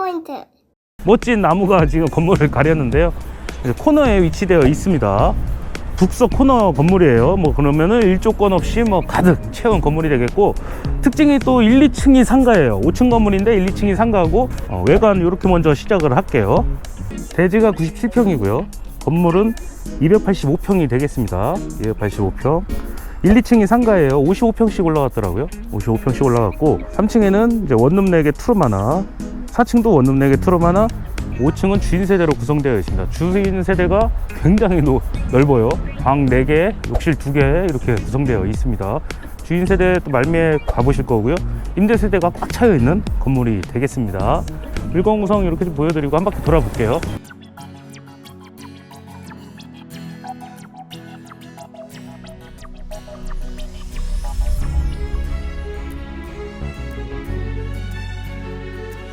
포인트. 멋진 나무가 지금 건물을 가렸는데요. 코너에 위치되어 있습니다. 북서 코너 건물이에요. 뭐 그러면은 일조권 없이 뭐 가득 채운 건물이 되겠고 특징이 또 1, 2층이 상가예요. 5층 건물인데 1, 2층이 상가고 어, 외관 이렇게 먼저 시작을 할게요. 대지가 97평이고요. 건물은 285평이 되겠습니다. 285평. 1, 2층이 상가예요. 55평씩 올라갔더라고요. 55평씩 올라갔고 3층에는 이제 원룸 4개 투룸 하나 4층도 원룸 네 내게 트럼 하나 5층은 주인 세대로 구성되어 있습니다. 주인 세대가 굉장히 노, 넓어요. 방 4개 욕실 2개 이렇게 구성되어 있습니다. 주인 세대 또 말미에 가보실 거고요. 임대 세대가 꽉 차여 있는 건물이 되겠습니다. 물건 구성 이렇게 좀 보여드리고 한 바퀴 돌아볼게요.